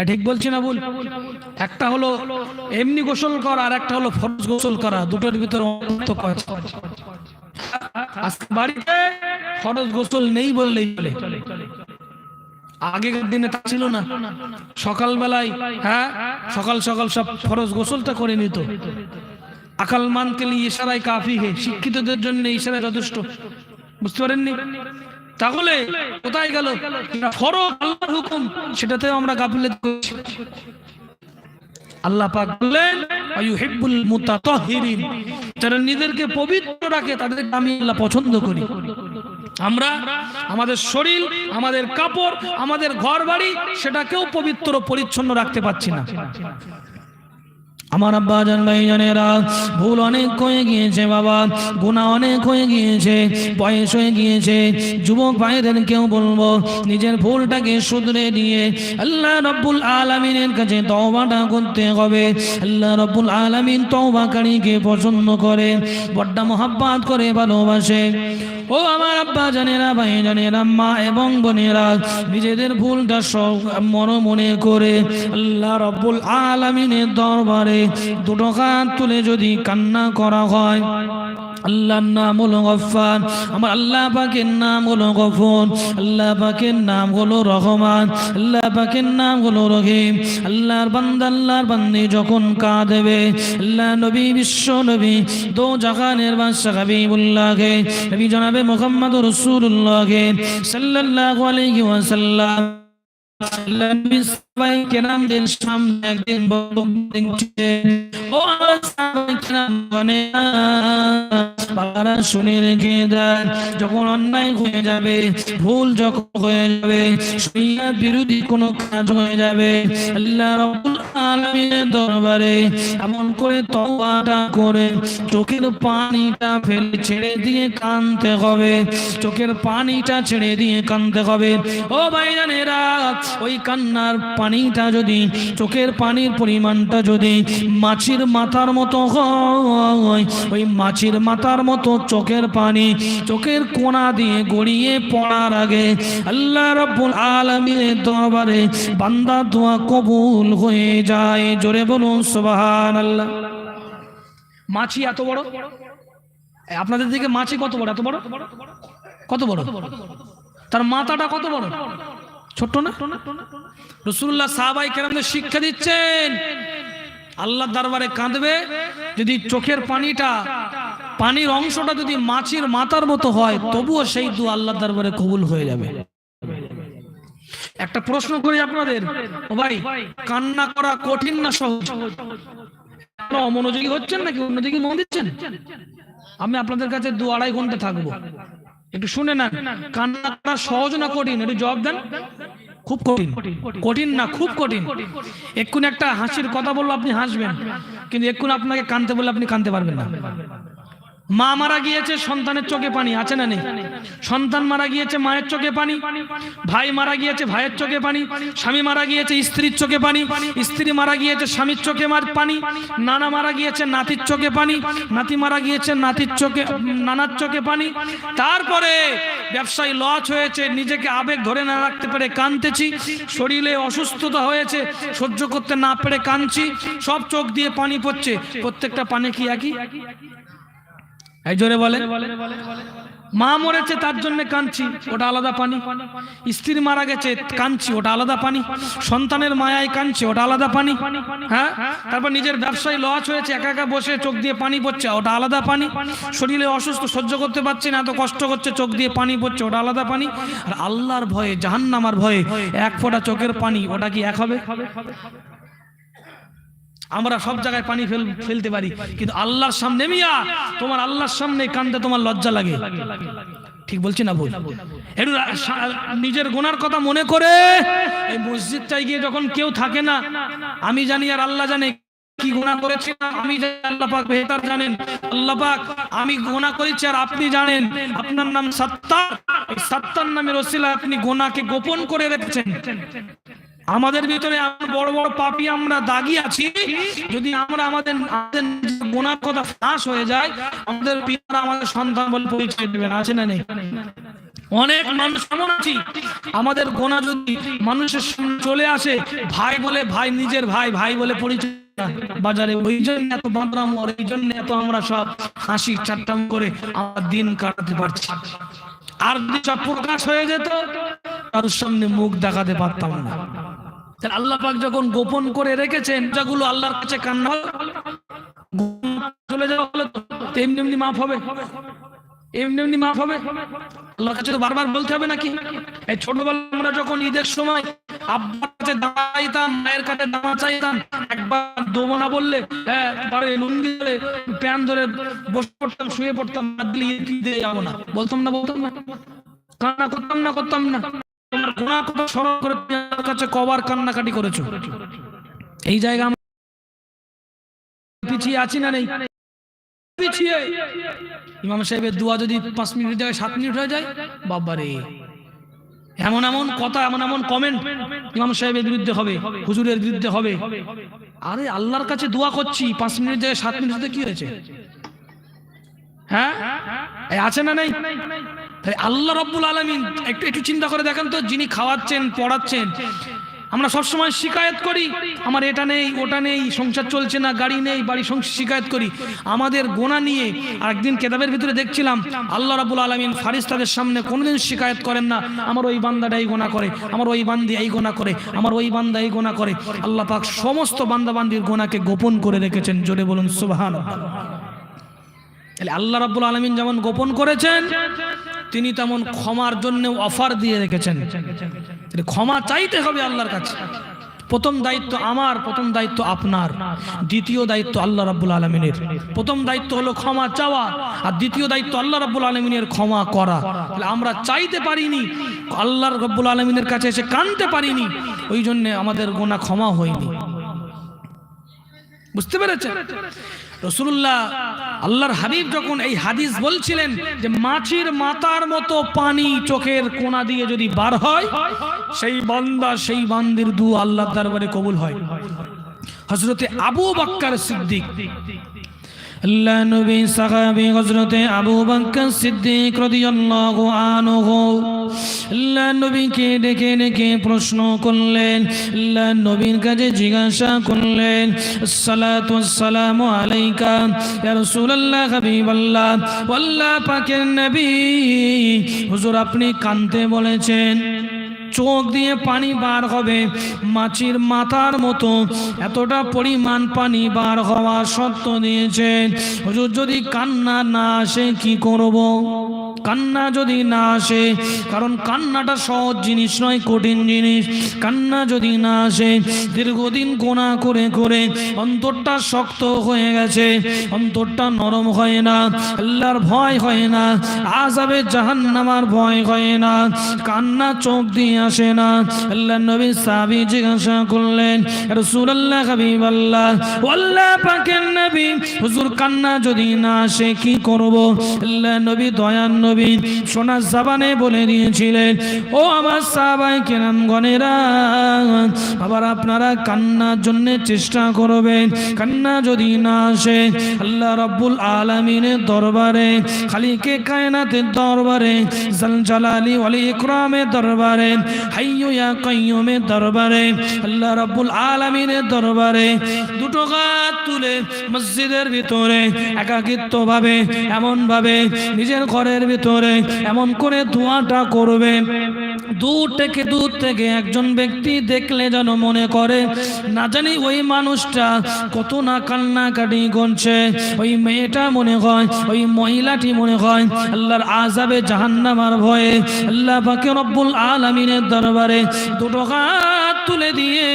হ্যাঁ, ঠিক বলছি না ভুল? একটা হলো এমনি গোসল করা আর একটা হলো ফরজ গোসল করা দুটোর ভিতরে বাড়িতে ফরজ গোসল নেই বললেই চলে। আগেকার দিনে তা ছিল না। সকাল বেলায় হ্যাঁ সকাল সকাল সব ফরজ গোসলটা করে নিত। আকাল মানকে ইশারায় কাফি হে শিক্ষিতদের জন্য ইশারায় যথেষ্ট। বুঝতে পারেননি? তাহলে কোথায় গেল? ফরজ আল্লাহর হুকুম, সেটাতেও আমরা গাফিলত করছি। আল্লাহ পাক বললেন, আইয়ুহিব্বুল মুতাতাহহিরিন যারা নিজেদেরকে পবিত্র রাখে, তাদেরকে আমি আল্লাহ পছন্দ করি। আমরা আমাদের শরীর, আমাদের কাপড়, আমাদের ঘর বাড়ি সেটাকেও পবিত্র, পরিচ্ছন্ন রাখতে পারছি না। আমার আব্বা জান ভাই জানেরা, ভুল অনেক হয়ে গিয়েছে বাবা গুণা অনেক হয়ে গিয়েছে, বয়স হয়ে গিয়েছে, যুবক ভাইদের কেউ বলব, নিজের ভুলটাকে শুধরে দিয়ে আল্লাহ রব্বুল আলমিনের কাছে তওবাটা করতে হবে। আল্লাহ রব্বুল আলমিন তওবাকারীকে পছন্দ করে, বড্ডা মোহাব্বাত করে ভালোবাসে। ও আমার আব্বা জানেরা, ভাই জানেরা, মা এবং বোনেরা, নিজেদের ভুলটা সব মনে মনে করে আল্লাহ রব্বুল আলমিনের দরবারে দুটো হাত তুলে যদি কান্না করা হয়, আল্লাহর নাম হলো গফার আমার আল্লাহ পাকের নাম হলো গফর, আল্লাহ পাকের নাম হলো রহমান, আল্লাহ পাকের নাম হলো রহিম, আল্লাহর বান্দা, আল্লাহর বান্দি যখন কাঁদবে, আল্লাহ নবী বিশ্ব নবী, দো জাহানের বাদশা হাবিবুল্লাহকে, নবী জনাবে মুহাম্মদ রাসূলুল্লাহকে সাল্লাল্লাহু আলাইহি ওয়াসাল্লাম। সবাই কেরামদের সামনে একদিন বক্তব্য যখন অন্যায় হয়ে যাবে ভুল যখন হয়ে যাবে বিরোধী কোনো কাজ হয়ে যাবে আল্লাহ দরবারে এমন করে তওবাটা করে চোখের পানিটা ফেলে ছেড়ে দিয়ে কানতে হবে চোখের পানিটা ছেড়ে দিয়ে কানতে হবে ও ভাইজানেরা ওই কান্নার পানিটা যদি চোখের পানির পরিমাণটা যদি মাছির মাথার মতো হয়। ওই মাছির মাথার মতো চোখের পানি চোখের কোনা দিয়ে গড়িয়ে পড়ার আগে আল্লাহ রব্বুল আলামিনের দরবারে বান্দা দোয়া কবুল হয়ে যায়। জোরে বলুন, সুবহানাল্লাহ। মাছি এত বড়? আপনাদের দিকে মাছি কত বড়? এত বড়? কত বড়? তার মাথাটা কত বড়? ছোট্ট না? রসুল্লাহ সাহাবাই কেরামদের শিক্ষা দিচ্ছেন। আল্লাহ দরবারে কাঁদবে, যদি চোখের পানিটা, পানির অংশটা যদি মাছির মাথার মতো হয়, তবুও সেই দু আল্লাহ দরবারে কবুল হয়ে যাবে। একটা প্রশ্ন করি আপনাদের, ও ভাই, কান্না করা কঠিন না সহজ? অমনোযোগী হচ্ছেন নাকি অন্যদিকে মন দিচ্ছেন? আমি আপনাদের কাছে দু আড়াই ঘণ্টা থাকব। একটু শুনে না কান্না করা সহজ না কঠিন? একটু জবাব দেন। খুব কঠিন। কঠিন না খুব কঠিন। এক্ষুনি একটা হাসির কথা বলল আপনি হাসবেন। কিন্তু এক্ষুনি আপনাকে কানতে বললে আপনি কানতে পারবেন না। মা মারা গিয়েছে, সন্তানের চোখে পানি, আছে না নেই? সন্তান মারা গিয়েছে, মায়ের চোখে পানি, ভাই মারা গিয়েছে, ভাইয়ের চোখে পানি, স্বামী মারা গিয়েছে, স্ত্রীর চোখে পানি, স্ত্রী মারা গিয়েছে, স্বামীর চোখে মার পানি, নানা মারা গিয়েছে, নাতির চোখে পানি, নাতি মারা গিয়েছে, নাতির চোখে, নানার চোখে পানি। তারপরে ব্যবসায়ী লস হয়েছে, নিজেকে আবেগ ধরে না রাখতে পেরে কানতেছি শরীরে অসুস্থতা হয়েছে, সহ্য করতে না পেরে কানছি সব চোখ দিয়ে পানি পড়ছে, প্রত্যেকটা পানি কি একই? এই জোরে বলে মা মরেছে তার জন্য কাঁদছি ওটা আলাদা পানি। স্ত্রী মারা গেছে কাঁদছি ওটা আলাদা পানি। সন্তানের মায়ায় কাঁদছি ওটা আলাদা পানি। হ্যাঁ? তারপর নিজের ব্যবসায় লস হয়েছে একা একা বসে চোখ দিয়ে পানি পড়ছে ওটা আলাদা পানি। শরীরে অসুস্থ সহ্য করতে পারছি না এত কষ্ট করছে চোখ দিয়ে পানি পড়ছে ওটা আলাদা পানি। আর আল্লাহর ভয়ে জাহান্নামার ভয়ে এক ফোঁটা চোখের পানি ওটা কি এক হবে? আমরা সব জায়গায় পানি ফেল, ফেলতে পারি। কিন্তু আল্লাহর সামনে মিয়া, তোমার আল্লাহর সামনে কান্দে তোমার লজ্জা লাগে। ঠিক বলছি না ভুল? একটু নিজের গোনার কথা মনে করে এই মসজিদটায় গিয়ে যখন কেউ থাকে না, আমি জানি আর আল্লাহ জানে কি গোনা আমি গোনা করেছি আর আপনি জানেন। আপনার নাম সত্তার। সত্তার নামের ওসিলা আপনি গোনাকে গোপন করে রেখেছেন। আমাদের ভিতরে বড় বড় পাপি আমরা দাগি আছি। যদি আমরা আমাদের গোনার কথা ফাঁস হয়ে যায়, আমাদের পিতারা আমাদের সন্তান বলে পরিচয় দেবেন, আছে না নেই? অনেক মানুষ এমন আছি, আমাদের গোনা যদি মানুষের সামনে চলে আসে, ভাই বলে ভাই, নিজের ভাই ভাই বলে পরিচয় বাজারে ওই জন্য এত বাদরাম, আর এই জন্য এত আমরা সব হাসি চাট্টাম করে আমার দিন কাটাতে পারছি। আর যদি সব প্রকাশ হয়ে যেত, কারোর সামনে মুখ দেখাতে পারতাম না। তাহলে আল্লাহ পাক যখন গোপন করে রেখেছেন যেগুলো আল্লাহর কাছে কান্না চলে যাওয়া হলো এমনি এমনি মাফ হবে। এমনি এমনি মাফ হবে। আল্লাহর কাছে তো বারবার বলতে হবে নাকি? এই ছোটবেলা আমরা যখন ঈদের সময় আব্বার কাছে দাঁড়াইতাম, মায়ের কাছে দাঁড়া চাইতাম, একবার দোমনা বললে হ্যাঁ বারে লুঙ্গি ধরে প্যান ধরে বসে পড়তাম, শুয়ে পড়তাম বাদ দিলে ঈদে যাব না। বলতাম না বলতাম না। কান্না করতাম না করতাম না। তোমার গুণা কথা স্মরণ করে আমার কাছে কবার কান্নাকাটি করেছ? এই জায়গা পিছিয়ে আছি না নেই? পিছিয়ে। ইমাম সাহেবের দোয়া যদি পাঁচ মিনিট জায়গায় সাত মিনিট হয়ে যায় বাবারে এমন এমন কথা, এমন এমন কমেন্ট ইমাম সাহেবের বিরুদ্ধে হবে, হুজুরের বিরুদ্ধে হবে। আরে আল্লাহর কাছে দোয়া করছি, পাঁচ মিনিট জায়গায় সাত মিনিট হতে কি হয়েছে? হ্যাঁ? আছে না নেই? তাই আল্লাহ রব্বুল আলমিন একটু একটু চিন্তা করে দেখেন তো, যিনি খাওয়াচ্ছেন, পড়াচ্ছেন, আমরা সবসময় শিকায়ত করি। আমার এটা নেই, ওটা নেই, সংসার চলছে না, গাড়ি নেই, বাড়ি সংসার শিকায়ত করি। আমাদের গোনা নিয়ে আর একদিন কেতাবের ভিতরে দেখছিলাম, আল্লাহ রাবুল আলমিন ফারিস্তাদের সামনে কোনোদিন শিকায়ত করেন না। আমার ওই বান্দাটা এই গোনা করে, আমার ওই বান্দি এই গোনা করে, আমার ওই বান্দা এই গোনা করে। আল্লাহ পাক সমস্ত বান্দাবান্দির গোনাকে গোপন করে রেখেছেন, জোরে বলুন সুবাহান তাহলে আল্লাহ রাব্বুল আলমিন যেমন গোপন করেছেন তিনি তেমন ক্ষমার জন্য অফার দিয়ে রেখেছেন। ক্ষমা চাইতে হবে আল্লাহর কাছে। প্রথম দায়িত্ব আমার, প্রথম দায়িত্ব আপনার। দ্বিতীয় দায়িত্ব আল্লাহ রাব্বুল আলমিনের। প্রথম দায়িত্ব হলো ক্ষমা চাওয়া আর দ্বিতীয় দায়িত্ব আল্লাহ রাব্বুল আলমিনের ক্ষমা করা। তাহলে আমরা চাইতে পারিনি আল্লাহর রব্বুল আলমিনের কাছে এসে কানতে পারিনি, ওই জন্য আমাদের গোনা ক্ষমা হয়নি। বুঝতে পেরেছেন? রসুল্লাহ আল্লাহর হাবিব যখন এই হাদিস বলছিলেন যে মাছির মাতার মতো পানি চোখের কোনা দিয়ে যদি বার হয়, সেই বান্দা, সেই বান্দির দু আল্লাহ দরবারে কবুল হয়। হজরতে আবু বাক্কার সিদ্দিক আল্লাহ নবী সাহাবী হযরতে আবু বকর সিদ্দিক রাদিয়াল্লাহু আনহু আল্লাহ নবীকে ডেকে ডেকে প্রশ্ন করলেন, আল্লাহ নবীর কাছে জিজ্ঞাসা করলেন, আসসালাতু ওয়াসসালামু আলাইকা, ইয়া রাসূলুল্লাহ হাবিবাল্লাহ, আল্লাহ পাকের নবী। হুজুর, আপনি কানতে বলেছেন। চোখ দিয়ে পানি বার হবে। মাছির মাথার মতো এতটা পরিমাণ পানি বার হওয়া সত্য দিয়েছেন হুজুর যদি কান্না না আসে কি করব? কান্না যদি না আসে, কারণ কান্নাটা সহজ জিনিস নয়, কঠিন জিনিস। কান্না যদি না আসে, দীর্ঘদিন গোনা করে করে অন্তরটা শক্ত হয়ে গেছে, অন্তরটা নরম হয় না, আল্লাহর ভয় হয় না আজাবে জাহান্নামার ভয় হয় না। কান্না চোখ দিয়ে আসে না। আল্লাহ নবী সাহাবী জিজ্ঞাসা করলেন রাসূলুল্লাহ, হাবিবাল্লাহ, আল্লাহ পাকের নবী, হুজুর কান্না যদি না আসে, কি করব? আল্লাহ নবী দয়ান নবী সোনা জাবানে বলে দিয়েছিলেন, ও আমার সাহাবাই কেরাম গনেরা আবার আপনারা কান্নার জন্য চেষ্টা করবেন। কান্না যদি না আসে, আল্লাহ রব্বুল আলমিনের দরবারে, খালিকে কায়নাতের দরবারে জালালি ওয়ালি ইকরামের দরবারে হাইয়ুয়া কাইয়ুমের দরবারে, আল্লাহ রব্বুল আলমিনের দরবারে দুটো হাত তুলে মসজিদের ভিতরে একাকিত্ব ভাবে এমন ভাবে নিজের ঘরের ভিতরে এমন করে ধোঁয়াটা করবে। দূর থেকে দূর থেকে একজন ব্যক্তি দেখলে যেন মনে করে, না জানি ওই মানুষটা কত না কান্নাকাটি করছে। ওই মেয়েটা মনে হয়, ওই মহিলাটি মনে হয় আল্লাহর আজাবে জাহান্নামার ভয়ে, আল্লাহ পাকে রব্বুল আলামিনের দরবারে দুটো তুলে দিয়ে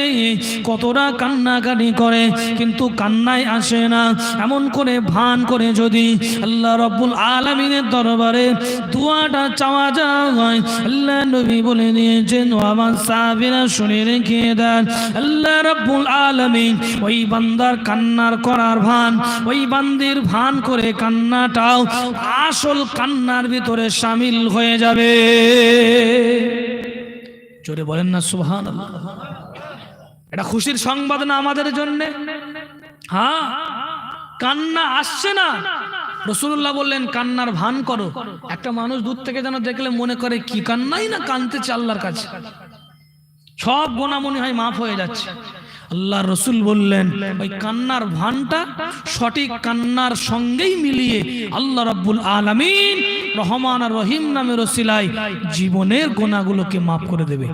কতটা কান্নাকাটি করে, কিন্তু কান্নায় আসে না। এমন করে ভান করে যদি আল্লাহ রব্বুল আলামিনের দরবারে দোয়াটা চাওয়া যায়, আল্লাহ নবী বলে দিয়েছেন আমার শুনে রেখে দেন। আল্লাহ রব্বুল আলামিন ওই বান্দার কান্নার করার ভান, ওই বান্দির ভান করে কান্নাটাও আসল কান্নার ভিতরে সামিল হয়ে যাবে। জোরে বলেন না সুহান এটা খুশির সংবাদ না আমাদের জন্য? হ্যাঁ? কান্না আসছে না। রসুল্লাহ বললেন, কান্নার ভান করো। একটা মানুষ দূর থেকে যেন দেখলে মনে করে, কি কান্নাই না কানতেছে চাল্লার কাছে? সব গোনা মনে হয়, মাফ হয়ে যাচ্ছে। আল্লাহ রসুল বললেন, ওই কান্নার ভানটা সঠিক কান্নার সঙ্গেই মিলিয়ে আল্লাহ রাব্বুল আলামিন রহমান আর রহিম নামের রসিলাই জীবনের গোনাগুলোকে মাফ করে দেবে।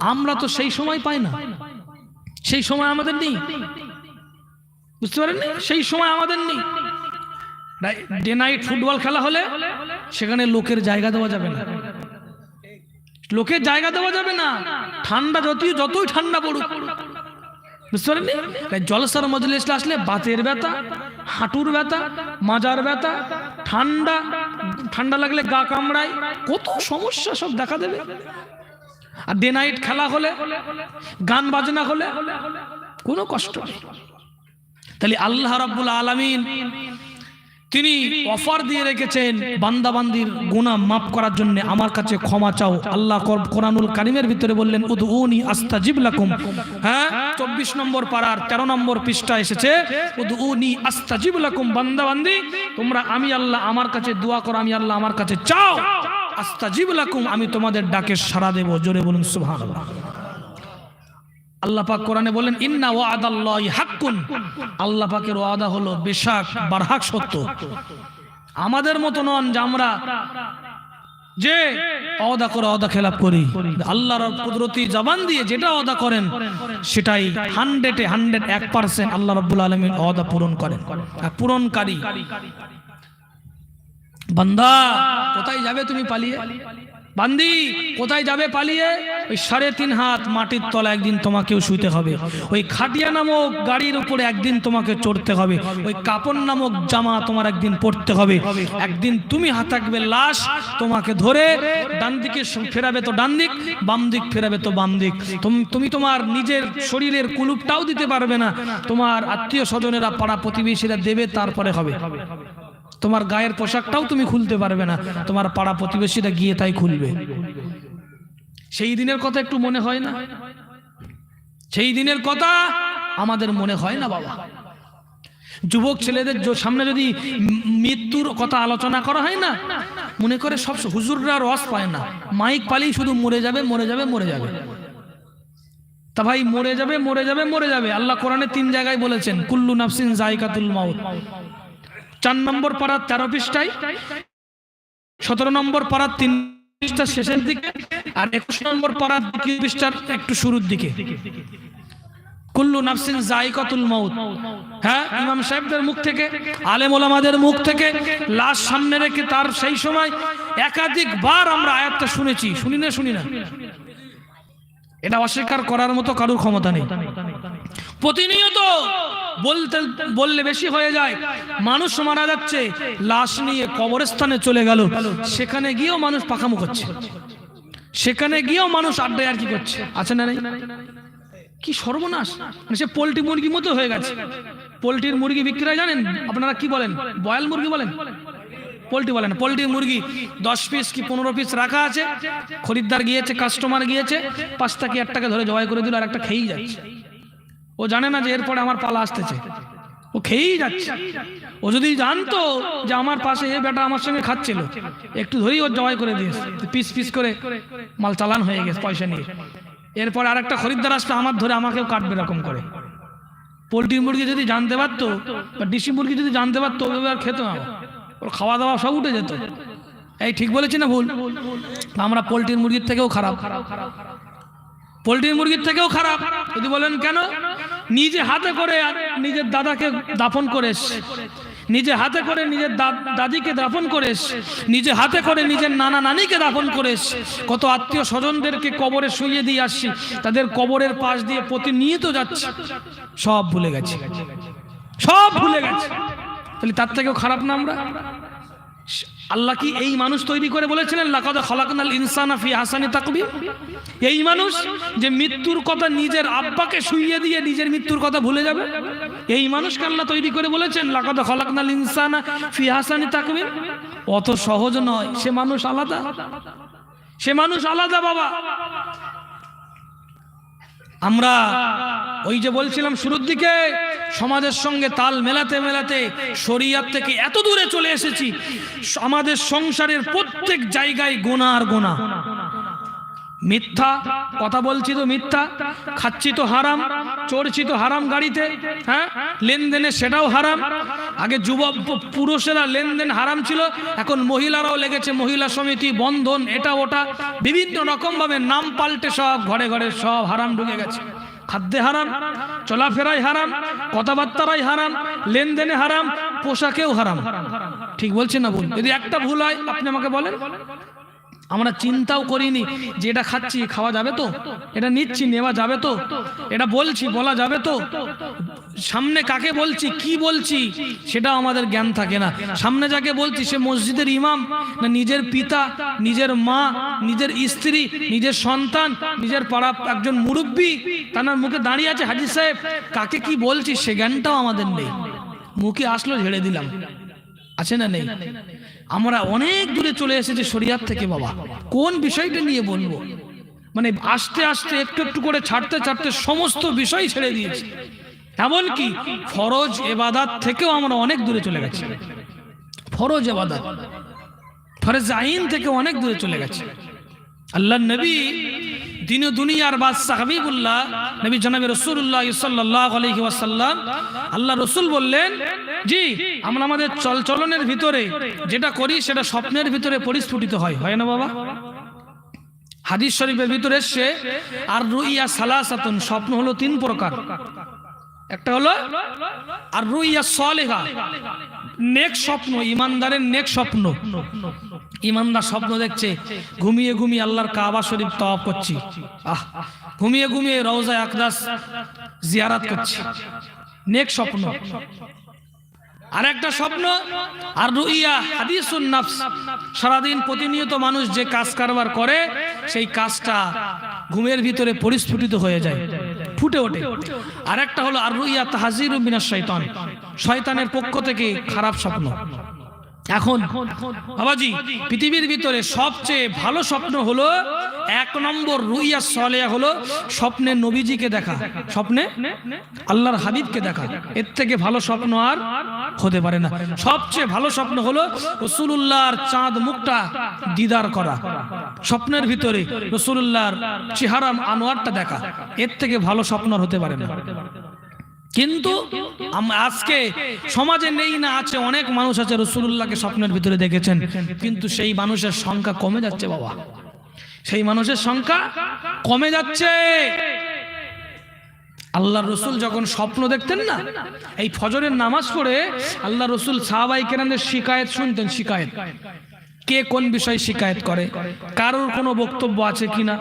আমরা তো সেই সময় পাই না। সেই সময় আমাদের নেই। বুঝতে পারেন সেই সময় আমাদের নেই। ডে নাইট ফুটবল খেলা হলে সেখানে লোকের জায়গা দেওয়া যাবে না। লোকের জায়গা দেওয়া যাবে না। ঠান্ডা যতই যতই ঠান্ডা পড়ুক বুঝতে পারেননি তাই জলসার আসলে বাতের ব্যথা, হাঁটুর ব্যথা, মাজার ব্যথা, ঠান্ডা ঠান্ডা লাগলে গা কামড়ায়, কত সমস্যা সব দেখা দেবে। আর ডে নাইট খেলা হলে, গান বাজনা হলে, কোনো কষ্ট তাহলে আল্লাহ রাব্বুল আলামিন তিনি অফার দিয়ে রেখেছেন, বান্দাবান্দির গুনাহ মাফ করার জন্য আমার কাছে ক্ষমা চাও। আল্লাহ কর- কোরআনুল কারিমের ভিতরে বললেন, উদউনি আস্তাজিব লাকুম। হ্যাঁ 24 নম্বর পারার 13 নম্বর পৃষ্ঠা এসেছে, উদউনি আস্তাজিব লাকুম, বান্দাবান্দি, তোমরা আমি আল্লাহ আমার কাছে দোয়া করো, আমি আল্লাহ আমার কাছে চাও। আস্তাজিব লাকুম, আমি তোমাদের ডাকে সাড়া দেব। জোরে বলুন, সুবহানাল্লাহ। কোরআনে বলেন, ইন্না ওয়াদাল্লাহি হাক্কুন। ওয়াদা হলো বারহাক সত্য। আমাদের নন যে আমরা যে অদা করে অদা খেলাপ করি। আল্লাহর কুদরতি জবান দিয়ে যেটা অদা করেন, সেটাই হান্ড্রেডে হান্ড্রেড এক পার্সেন্ট আল্লাহ রব্বুল আলমিন অদা পূরণ করেন। পূরণকারী। বান্দা, কোথায় যাবে তুমি পালিয়ে? বান্দি, কোথায় যাবে পালিয়ে? ওই সাড়ে তিন হাত মাটির তলা একদিন তোমাকেও শুইতে হবে। ওই খাটিয়া নামক গাড়ির উপরে একদিন তোমাকে চড়তে হবে। ওই কাপড় নামক জামা তোমার একদিন পড়তে হবে। একদিন তুমি হাত থাকবে লাশ তোমাকে ধরে, ডান দিকে ফেরাবে তো ডান দিক, বাম দিক ফেরাবে তো বাম দিক। তুমি তোমার নিজের শরীরের কুলুপটাও দিতে পারবে না। তোমার আত্মীয় স্বজনেরা পাড়া প্রতিবেশীরা দেবে, তারপরে হবে। তোমার গায়ের পোশাকটাও তুমি খুলতে পারবে না। তোমার পাড়া প্রতিবেশীরা গিয়ে তাই খুলবে। সেই দিনের কথা একটু মনে হয় না? সেই দিনের কথা আমাদের মনে হয় না বাবা। যুবক ছেলেদের সামনে যদি মৃত্যুর কথা আলোচনা করা হয় না, মনে করে সব হুজুররা রস পায় না। মাইক পালেই শুধু মরে যাবে মরে যাবে মরে যাবে। তা ভাই, মরে যাবে মরে যাবে মরে যাবে। আল্লাহ কোরআনে তিন জায়গায় বলেছেন, কুল্লু নাফসিন জায়কাতুল মাউত। চার নম্বর পাড়ার তেরো পৃষ্ঠায়, সতেরো নম্বর পাড়ার তিন পৃষ্ঠার শেষের দিকে আর একুশ নম্বর পাড়ার দ্বিতীয় পৃষ্ঠার একটু শুরুর দিকে। কুল্লু নাফসিন জাইকাতুল মাউত। হ্যাঁ ইমাম সাহেবদের মুখ থেকে, আলেম ওলামাদের মুখ থেকে লাশ সামনে রেখে তার সেই সময় একাধিকবার আমরা আয়াতটা শুনেছি। শুনি না শুনি না। এটা অস্বীকার করার মতো কারোর ক্ষমতা নেই। প্রতিনিয়ত বলতে, বললে বেশি হয়ে যায়। মানুষ মারা যাচ্ছে, লাশ নিয়ে কবরস্থানে চলে গেল। সেখানে গিয়েও মানুষ পাখামো করছে। সেখানে গিয়েও মানুষ আড্ডায় আর কি করছে। আছে না নেই? কি সর্বনাশ। সে পোলট্রি মুরগির মতো হয়ে গেছে। পোলট্রির মুরগি বিক্রয় জানেন? আপনারা কি বলেন? বয়াল মুরগি বলেন? পোলট্রি বলেন পোলট্রির মুরগি দশ পিস কি পনেরো পিস রাখা আছে। খরিদ্দার গিয়েছে কাস্টমার গিয়েছে। পাঁচটা কি এক টাকা ধরে জবাই করে দিল, আর একটা খেয়েই যাচ্ছে। ও জানে না যে এরপরে আমার পালা আসতেছে। ও খেয়েই যাচ্ছে। ও যদি জানতো যে আমার পাশে এ বেটা আমার সঙ্গে খাচ্ছিল, একটু ধরেই ওর জবাই করে দিয়েছে। পিস পিস করে মাল চালান হয়ে গেছে পয়সা নিয়ে। এরপর আর একটা খরিদ্দার আসলে, আমার ধরে আমাকেও কাটবে এরকম করে। পোলট্রি মুরগি যদি জানতে পারতো বা ডিসি মুরগি যদি জানতে পারতো ওইভাবে আর খেতো না ওর খাওয়া দাওয়া সব উঠে যেত। এই ঠিক বলেছি না ভুল? আমরা পোলট্রির মুরগির থেকেও খারাপ। পোলট্রির মুরগির থেকেও খারাপ। যদি বলেন কেন? নিজে হাতে করে নিজের দাদাকে দাফন করে এসছে। নিজে হাতে করে নিজের দাদিকে দাফন করে এসছে। নিজে হাতে করে নিজের নানা নানিকে দাফন করে এসছে। কত আত্মীয় স্বজনদেরকে কবরে শুইয়ে দিয়ে আসছি তাদের কবরের পাশ দিয়ে প্রতিনিয়ত যাচ্ছে সব ভুলে গেছে সব ভুলে গেছে তাহলে তার থেকেও খারাপ না আমরা আল্লাহ কি এই মানুষ তৈরি করে বলেছিলেন? লাকাদ খলাকনাল ইনসানা ফি হাসানি তাকবি এই মানুষ যে মৃত্যুর কথা নিজের আব্বাকে শুইয়ে দিয়ে নিজের মৃত্যুর কথা ভুলে যাবে? এই মানুষকে আল্লাহ তৈরি করে বলেছেন লাকাদ খলাকনাল ইনসানা ফি হাসানি তাকবি অত সহজ নয় সে মানুষ আলাদা। সে মানুষ আলাদা বাবা। আমরা ওই যে বলছিলাম শুরুর দিকে, সমাজের সঙ্গে তাল মেলাতে মেলাতে শরিয়ার থেকে এত দূরে চলে এসেছি। আমাদের সংসারের প্রত্যেক জায়গায় গোনা আর গোনা। মিথ্যা, কথা বলছি তো মিথ্যা, খাচ্ছি তো হারাম, চড়ছি তো হারাম গাড়িতে হ্যাঁ? লেনদেনে সেটাও হারাম। আগে যুবক, পুরুষেরা লেনদেন হারাম ছিল, এখন মহিলারাও লেগেছে, মহিলা সমিতি, বন্ধন, এটা, ওটা, বিভিন্ন রকম ভাবে নাম পাল্টে সব, ঘরে ঘরে সব হারাম ঢুকে গেছে। খাদ্যে হারাম, চলাফেরাই হারাম, কথাবার্তারাই হারাম, লেনদেনে হারাম, পোশাকেও হারাম। ঠিক বলছেন না ভুল যদি একটা ভুল হয়, আপনি আমাকে বলেন? আমরা চিন্তাও করিনি যে এটা খাচ্ছি, খাওয়া যাবে তো? এটা নিচ্ছি, নেওয়া যাবে তো? এটা বলছি, বলা যাবে তো? সামনে কাকে বলছি, কি বলছি, সেটাও আমাদের জ্ঞান থাকে না। সামনে যাকে বলছি, সে মসজিদের ইমাম না নিজের পিতা, নিজের মা, নিজের স্ত্রী, নিজের সন্তান, নিজের পাড়া একজন মুরব্বী, তার মুখে দাঁড়িয়ে আছে হাজির সাহেব। কাকে কি বলছি, সে জ্ঞানটাও আমাদের নেই। মুখে আসলো ঝেড়ে দিলাম। আছে না নেই? আমরা অনেক দূরে চলে এসেছি শরিয়াত থেকে, বাবা। কোন বিষয়টা নিয়ে বলব? মানে আস্তে আস্তে, একটু একটু করে ছাড়তে ছাড়তে সমস্ত বিষয় ছেড়ে দিয়েছি। এমনকি ফরজ এবাদাত থেকেও আমরা অনেক দূরে চলে গেছি। ফরজ এবাদাত, ফরজ আইন থেকে অনেক দূরে চলে গেছে। আল্লাহ নবী দিন দুনিয়ার বাদশাহ হাবিবুল্লাহ, নবী জনাবি রসুল্লাহ সাল্লাহ আলহি ওয়াসাল্লাম, আল্লাহ রসুল বললেন, জি, আমরা আমাদের চল চলনের ভিতরে যেটা করি সেটা স্বপ্নের ভিতরে পরিস্ফুটিত হয়। হয় না বাবা? হাদিস শরীফের ভিতরে এসছে, আর রুইয়া সালাসাতুন স্বপ্ন হলো তিন প্রকার। একটা হলো, আর রুইয়া সলেহা নেক স্বপ্ন, ইমানদারের নেক স্বপ্ন। ইমানদার স্বপ্ন দেখছে, ঘুমিয়ে ঘুমিয়ে আল্লাহর কাবা শরীফ তওয়াব করছি। আহ, ঘুমিয়ে ঘুমিয়ে রওজা আকদাস জিয়ারাত করছি। নেক স্বপ্ন। আর একটা স্বপ্ন, আর রুইয়া হাদিসুন নাফস। সারাদিন প্রতিনিয়ত মানুষ যে কাজ কারবার করে, সেই কাজটা ঘুমের ভিতরে পরিস্ফুটিত হয়ে যায়, ফুটে ওঠে। আর একটা হলো, আর রুইয়া তাহাজির মিনাস শয়তান। শয়তানের পক্ষ থেকে খারাপ স্বপ্ন। এখন বাবাজি পৃথিবীর ভিতরে সবচেয়ে ভালো স্বপ্ন হলো এক নম্বর রুইয়া সলেয়া হলো স্বপ্নে নবীজিকে দেখা স্বপ্নে আল্লাহর হাবিবকে দেখা। এর থেকে ভালো স্বপ্ন আর হতে পারে না। সবচেয়ে ভালো স্বপ্ন হলো রসুল্লাহর চাঁদ মুখটা দিদার করা। স্বপ্নের ভিতরে রসুল্লাহর চেহারাম আনোয়ারটা দেখা। এর থেকে ভালো স্বপ্ন আর হতে পারে না। কিন্তু আজকে সমাজে নেই না, আছে অনেক মানুষ আছে রসুল্লাহকে স্বপ্নের ভিতরে দেখেছেন, কিন্তু সেই মানুষের সংখ্যা কমে যাচ্ছে বাবা। সেই মানুষের সংখ্যা কমে যাচ্ছে। আল্লাহ রসুল যখন স্বপ্ন দেখতেন না, এই ফজরের নামাজ পড়ে আল্লাহ রসুল সাহাবাই কেরানদের শিকায়েত শুনতেন, শিকায়েত। কে কোন বিষয়ে শিকায়ত করে? কারোর কোনো বক্তব্য আছে কিনা?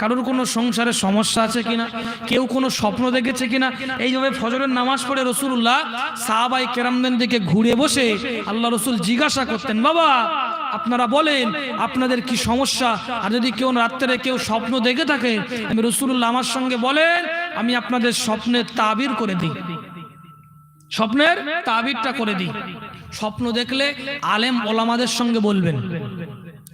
কারোর কোনো সংসারের সমস্যা আছে কিনা? কেউ কোনো স্বপ্ন দেখেছে কিনা? এইভাবে ফজরের নামাজ পড়ে রসুল্লাহ সাহাবাই কেরামদের দিকে ঘুরে বসে আল্লাহ রসুল জিজ্ঞাসা করতেন, বাবা, আপনারা বলেন, আপনাদের কি সমস্যা? আর যদি কেউ রাত্রে কেউ স্বপ্ন দেখে থাকে, আমি রসুল্লাহ আমার সঙ্গে বলেন, আমি আপনাদের স্বপ্নের তাবির করে দিই। স্বপ্নের তাবিরটা করে দিই। স্বপ্ন দেখলে আলেম ওলামাদের সঙ্গে বলবেন।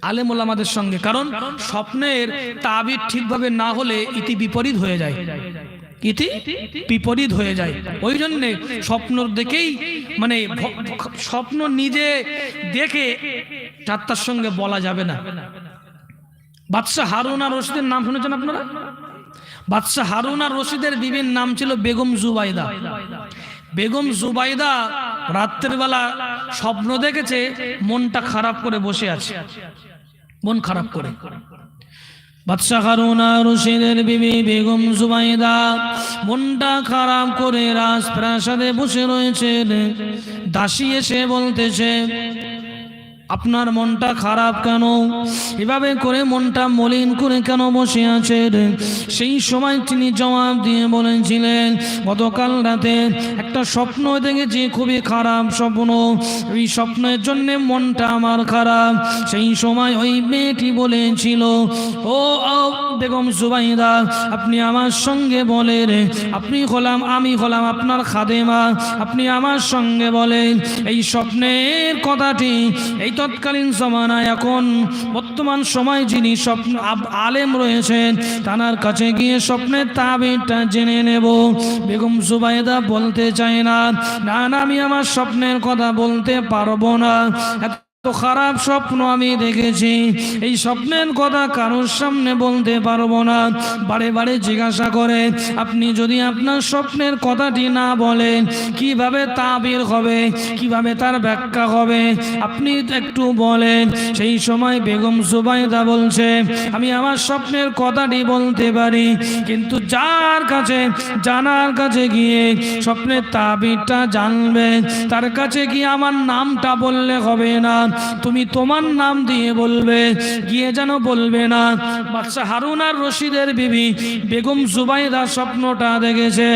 আলেম ওলামাদের সঙ্গে, কারণ স্বপ্নের তাবির ঠিকভাবে না হলে ইতি বিপরীত হয়ে যায়। ইতি বিপরীত হয়ে যায়। ওই জন্যে স্বপ্ন দেখেই মানে স্বপ্ন নিজে দেখে চারটার সঙ্গে বলা যাবে না। বাদশাহ হারুন আর রশিদের নাম শুনেছেন আপনারা? বাদশাহ হারুন আর রশিদের বিবির নাম ছিল বেগম জুবাইদা। বেগম জুবাইদা রাত্রের বেলা স্বপ্ন দেখেছে, মনটা খারাপ করে বসে আছে। মন খারাপ করে। বাদশাহ বিবি বেগম মনটা খারাপ করে রাজপ্রাসাদে বসে রয়েছেন। দাসী এসে বলতেছে আপনার মনটা খারাপ কেন? এভাবে করে মনটা মলিন করে কেন বসে আছেন? সেই সময় তিনি জবাব দিয়ে বলেছিলেন, গতকাল রাতে একটা স্বপ্ন দেখেছি, খুবই খারাপ স্বপ্ন। ওই স্বপ্নের জন্যে মনটা আমার খারাপ। সেই সময় ওই মেয়েটি বলেছিল, ও বেগম সুবাইদা আপনি আমার সঙ্গে বলেন, আপনি হলাম, আমি হলাম আপনার খাদেমা। আপনি আমার সঙ্গে বলেন, এই স্বপ্নের কথাটি, এই তৎকালীন জমানায় এখন। বর্তমান সময় যিনি স্বপ্ন আলেম রয়েছেন, তানার কাছে গিয়ে স্বপ্নের তাবিরটা জেনে নেব। বেগম সুবাইদা বলতে চায় না না, আমি আমার স্বপ্নের কথা বলতে পারব না। এত খারাপ স্বপ্ন আমি দেখেছি। এই স্বপ্নের কথা কারোর সামনে বলতে পারব না। বারে বারে জিজ্ঞাসা করে, আপনি যদি আপনার স্বপ্নের কথাটি না বলেন, কীভাবে তাবির হবে? কীভাবে তার ব্যাখ্যা হবে? আপনি একটু বলেন। সেই সময় বেগম সুবাইদা বলছে, আমি আমার স্বপ্নের কথাটি বলতে পারি, কিন্তু যার কাছে, জানার কাছে গিয়ে স্বপ্নের তাবিরটা জানবে, তার কাছে গিয়ে আমার নামটা বললে হবে না। তুমি তোমার নাম দিয়ে বলবে, গিয়ে যেন বলবে না। বাচ্চা হারুন আর রশিদের বিবি বেগম জুবাইদা স্বপ্নটা দেখেছে।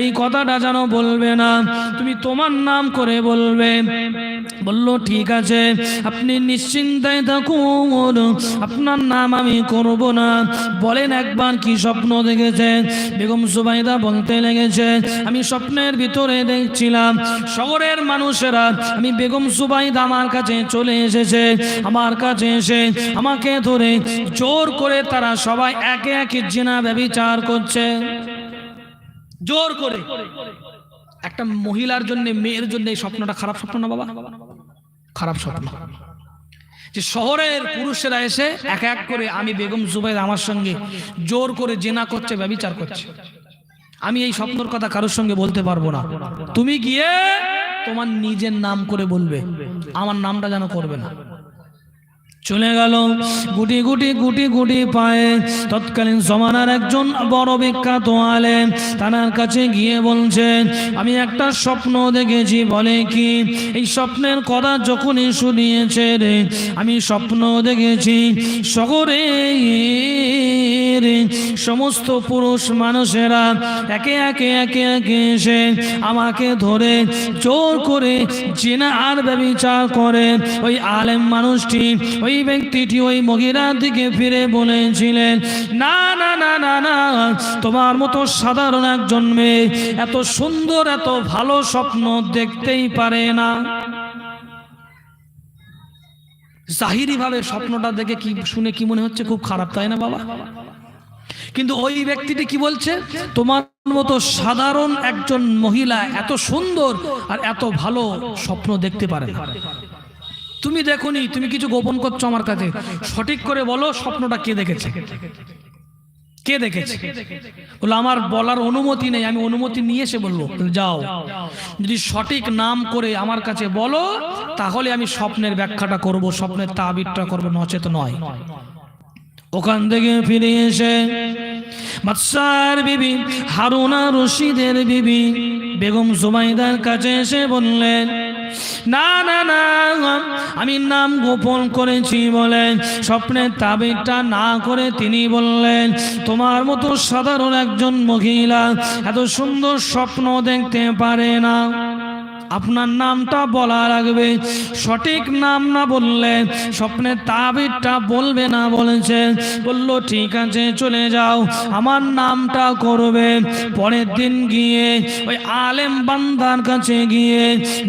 এই কথাটা যেন বলবে না। তুমি তোমার নাম করে বলবে। বলল, ঠিক আছে, আপনি নিশ্চিন্তায় থাকুন। আপনার নাম আমি করব না। বলেন, একবার কি স্বপ্ন দেখেছে? বেগম সুবাইদা বলতে লেগেছে, আমি স্বপ্নের ভিতরে দেখছিলাম। শহরের মানুষেরা, আমি বেগম সুবাইদা আমার কাছে চলে এসেছে, আমার কাছে এসে আমাকে ধরে জোর করে তারা সবাই একে একে জেনা ব্যবচার করছে। জোর করে। একটা মহিলার জন্য, মেয়ের জন্য এই স্বপ্নটা খারাপ স্বপ্ন না বাবা? খারাপ স্বপ্ন। যে শহরের পুরুষেরা এসে এক এক করে আমি বেগম জুবাইদ আমার সঙ্গে জোর করে জেনা করছে, ব্যবচার করছে। আমি এই স্বপ্নর কথা কারোর সঙ্গে বলতে পারব না। তুমি গিয়ে তোমার নিজের নাম করে বলবে। আমার নামটা যেন করবে না। চলে গেল। গুটি গুটি গুটি গুটি পায়ে তৎকালীন জমানার একজন বড় বিখ্যাত আলেম তানার কাছে গিয়ে বলছেন আমি একটা স্বপ্ন দেখেছি, বলে কি? এই স্বপ্নের কথা যখনই শুনিয়েছে রে, আমি স্বপ্ন দেখেছি শহরে সমস্ত পুরুষ মানুষেরা একে একে একে একে এসে আমাকে ধরে জোর করে জেনা আর ব্যবচার করে। ওই আলেম মানুষটি ওই ব্যক্তিটি ওই মহিলার দিকে ফিরে বলেছিলেন, না না না না না, তোমার মতো সাধারণ একজন মেয়ে এত সুন্দর, এত ভালো স্বপ্ন দেখতেই পারে না। জাহিরি ভাবে স্বপ্নটা দেখে কি, শুনে কি মনে হচ্ছে? খুব খারাপ, তাই না বাবা? কিন্তু ওই ব্যক্তিটি কি বলছে? তোমার মতো সাধারণ একজন মহিলা এত সুন্দর আর এত ভালো স্বপ্ন দেখতে পারে না। তুমি দেখোনি, তুমি কিছু গোপন করছ আমার কাছে। সঠিক করে বলো, স্বপ্নটা কে দেখেছে? কে দেখেছে? বলো, আমার বলার অনুমতি নেই, আমি অনুমতি নিয়ে এসে বলব যাও। যদি সঠিক নাম করে আমার কাছে বলো, তাহলে আমি স্বপ্নের ব্যাখ্যাটা করব, স্বপ্নের তাবিরটা করব, নচেত নয়। ওখান থেকে ফিরে এসে বাদশার বিবি, হারুনা রশিদের বিবি, বেগম জুবাইদার কাছে এসে বললেন না না না আমি নাম গোপন করেছি বলেন স্বপ্নের তাবিরটা না করে তিনি বললেন, তোমার মতো সাধারণ একজন মহিলা এত সুন্দর স্বপ্ন দেখতে পারে না। আপনার নামটা বলা লাগবে। সঠিক নাম না বললে স্বপ্নের তাবিরটা বলবে না বলেছে। বলল, ঠিক আছে, চলে যাও, আমার নামটা করবে। পরের দিন গিয়ে ওই আলেম বান্দার কাছে গিয়ে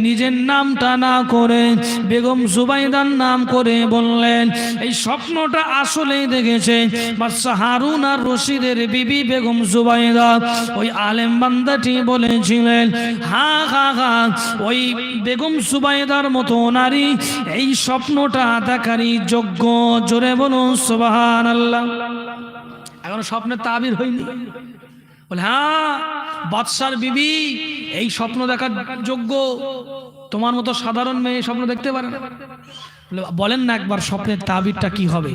নিজের নামটা না করে বেগম জুবাইদার নাম করে বললেন, এই স্বপ্নটা আসলেই দেখেছে। বাদশাহ হারুন আর রশিদের বিবি বেগম জুবাইদা। ওই আলেম বান্দাটি বলেছিলেন, হা হা হা ওই বেগম সুবাইদার মতো নারী, এই স্বপ্নটা দেখারই যোগ্য। জোরে বলুন সুবাহান আল্লাহ এখন স্বপ্নের তাবির হয়নি। বলে হ্যাঁ বাদশার বিবি, এই স্বপ্ন দেখার যোগ্য। তোমার মতো সাধারণ মেয়ে স্বপ্ন দেখতে পারে বলেন না একবার স্বপ্নের তাবিরটা কি হবে?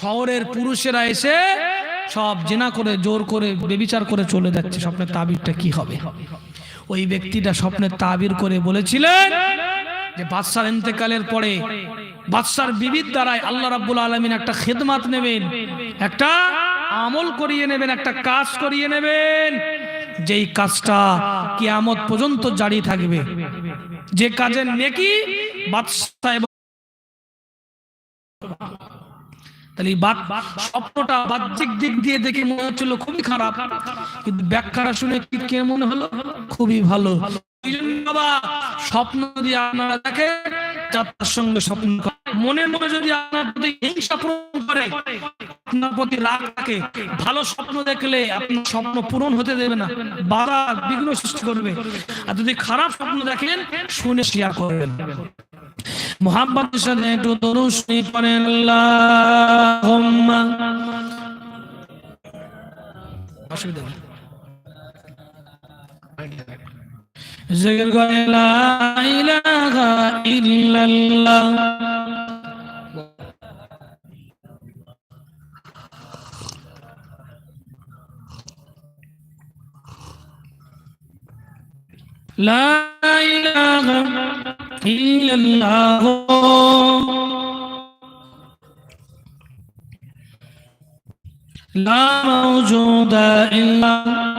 শহরের পুরুষেরা এসে সব জেনা করে, জোর করে, বেবিচার করে চলে যাচ্ছে, স্বপ্নের তাবিরটা কি হবে? ওই ব্যক্তিটা স্বপ্নে তাবির করে বলেছিলেন যে বাদশার ইন্তেকালের পরে বাদশার বিবিধ দ্বারাই আল্লাহ রাব্বুল আলমিন একটা খেদমাত নেবেন, একটা আমল করিয়ে নেবেন, একটা কাজ করিয়ে নেবেন। যেই কাজটা কিয়ামত পর্যন্ত জারি থাকবে। যে কাজের নেকি বাদশাহ এবং তাহলে স্বপ্নটা বাহ্যিক দিক দিয়ে দেখে মনে হচ্ছিল খুবই খারাপ। কিন্তু ব্যাখ্যাটা শুনে কি মনে হলো? খুবই ভালো। স্বপ্ন দিয়ে আপনারা দেখেন যাত্রার সঙ্গে স্বপ্ন মনে মনে যদি আপনার প্রতি হিংসা পূরণ করে, আপনার প্রতি রাগ থাকে, ভালো স্বপ্ন দেখলে আপনার স্বপ্ন পূরণ হতে দেবে না, বাধা বিঘ্ন সৃষ্টি করবে। আর যদি খারাপ স্বপ্ন দেখেন, শুনে শেয়ার করবেন। মোহাম্মদের সাথে একটু দরুদ আল্লাহুম্মা। অসুবিধা নেই। জিকির করে লা ইলাহা ইল্লাল্লাহ লা ইলাহা ইল্লাল্লাহ লা মাওজুদা ইল্লা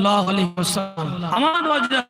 সাল্লাল্লাহু আলাইহি ওয়াসাল্লাম। আমার ওয়াজরা